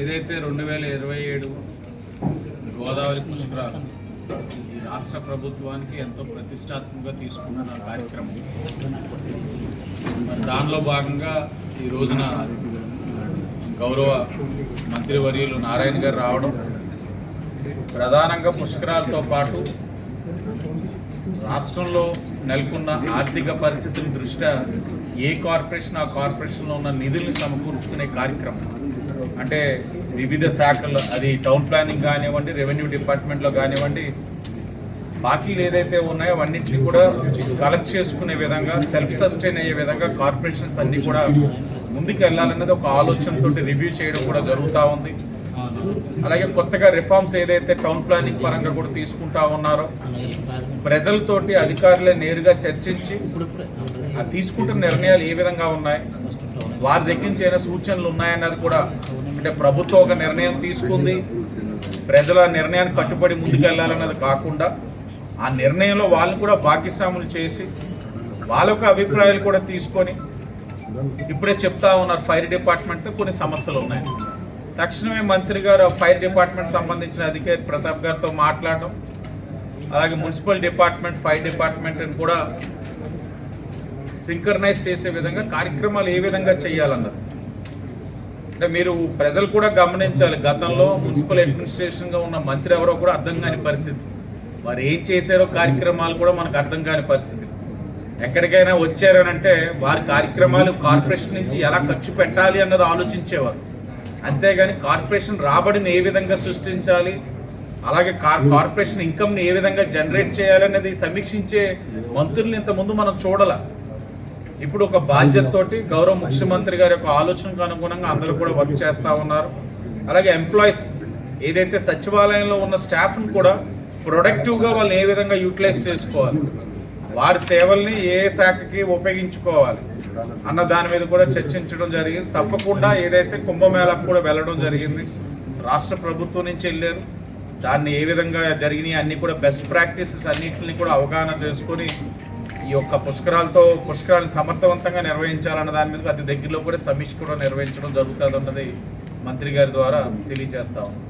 ఏదైతే రెండు వేల ఇరవై ఏడు గోదావరి పుష్కరాలు ఈ రాష్ట్ర ప్రభుత్వానికి ఎంతో ప్రతిష్టాత్మకంగా తీసుకున్న కార్యక్రమం. మరి దానిలో భాగంగా ఈ రోజున గౌరవ మంత్రివర్యులు నారాయణ గారు రావడం ప్రధానంగా పుష్కరాలతో పాటు రాష్ట్రంలో నెలకొన్న ఆర్థిక పరిస్థితుల దృష్ట్యా ఏ కార్పొరేషన్ ఆ కార్పొరేషన్లో ఉన్న నిధుల్ని సమకూర్చుకునే కార్యక్రమం. అంటే వివిధ శాఖల్లో అది టౌన్ ప్లానింగ్ కానివ్వండి రెవెన్యూ డిపార్ట్మెంట్లో కానివ్వండి బాకీలు ఏదైతే ఉన్నాయో అవన్నింటినీ కూడా కలెక్ట్ చేసుకునే విధంగా సెల్ఫ్ సస్టైన్ అయ్యే విధంగా కార్పొరేషన్స్ అన్నీ కూడా ముందుకు వెళ్ళాలన్నది ఒక ఆలోచనతో రివ్యూ చేయడం కూడా జరుగుతూ ఉంది. అలాగే కొత్తగా రిఫార్మ్స్ ఏదైతే టౌన్ ప్లానింగ్ పరంగా కూడా తీసుకుంటా ఉన్నారో ప్రజలతోటి అధికారులే నేరుగా చర్చించి తీసుకుంటున్న నిర్ణయాలు ఏ విధంగా ఉన్నాయి వారి దగ్గర నుంచి ఏమైనా సూచనలు ఉన్నాయన్నది కూడా అంటే ప్రభుత్వం ఒక నిర్ణయం తీసుకుంది. ప్రజల నిర్ణయానికి కట్టుబడి ముందుకెళ్ళాలన్నది కాకుండా ఆ నిర్ణయంలో వాళ్ళని కూడా భాగస్వాములు చేసి వాళ్ళ యొక్క అభిప్రాయాలు కూడా తీసుకొని ఇప్పుడే చెప్తా ఉన్నారు ఫైర్ డిపార్ట్మెంట్ కొన్ని సమస్యలు ఉన్నాయి. తక్షణమే మంత్రి గారు ఫైర్ డిపార్ట్మెంట్ సంబంధించిన అధికారి ప్రతాప్ గారితో మాట్లాడడం అలాగే మున్సిపల్ డిపార్ట్మెంట్ ఫైర్ డిపార్ట్మెంట్ కూడా సింకర్నైజ్ చేసే విధంగా కార్యక్రమాలు ఏ విధంగా చేయాలన్నది. అంటే మీరు ప్రజలు కూడా గమనించాలి. గతంలో మున్సిపల్ అడ్మినిస్ట్రేషన్గా ఉన్న మంత్రి ఎవరో కూడా అర్థం కాని పరిస్థితి. వారు ఏం చేశారో కార్యక్రమాలు కూడా మనకు అర్థం కాని పరిస్థితి. ఎక్కడికైనా వచ్చారనంటే వారి కార్యక్రమాలు కార్పొరేషన్ నుంచి ఎలా ఖర్చు పెట్టాలి అన్నది ఆలోచించేవారు. అంతేగాని కార్పొరేషన్ రాబడిని ఏ విధంగా సృష్టించాలి? అలాగే కార్ కార్పొరేషన్ ఇన్కమ్ని ఏ విధంగా జనరేట్ చేయాలనేది సమీక్షించే మంత్రుల్ని ఇంతకుముందు మనం చూడాల. ఇప్పుడు ఒక బాధ్యతతోటి గౌరవ ముఖ్యమంత్రి గారి యొక్క ఆలోచనకు అనుగుణంగా అందరూ కూడా వర్క్ చేస్తూ ఉన్నారు. అలాగే ఎంప్లాయీస్ ఏదైతే సచివాలయంలో ఉన్న స్టాఫ్ని కూడా ప్రొడక్టివ్గా వాళ్ళు ఏ విధంగా యూటిలైజ్ చేసుకోవాలి వారి సేవల్ని ఏ శాఖకి ఉపయోగించుకోవాలి అన్న దాని మీద కూడా చర్చించడం జరిగింది. తప్పకుండా ఏదైతే కుంభమేళకు కూడా వెళ్ళడం జరిగింది రాష్ట్ర ప్రభుత్వం నుంచి వెళ్ళారు. దాన్ని ఏ విధంగా జరిగినాయి అన్ని కూడా బెస్ట్ ప్రాక్టీసెస్ అన్నింటిని కూడా అవగాహన చేసుకొని ఈ యొక్క పుష్కరాలతో పుష్కరాలను సమర్థవంతంగా నిర్వహించాలన్న దాని మీద అతి దగ్గరలో కూడా సమీక్ష కూడా నిర్వహించడం జరుగుతుంది అన్నది మంత్రి గారి ద్వారా తెలియజేస్తా ఉన్నాం.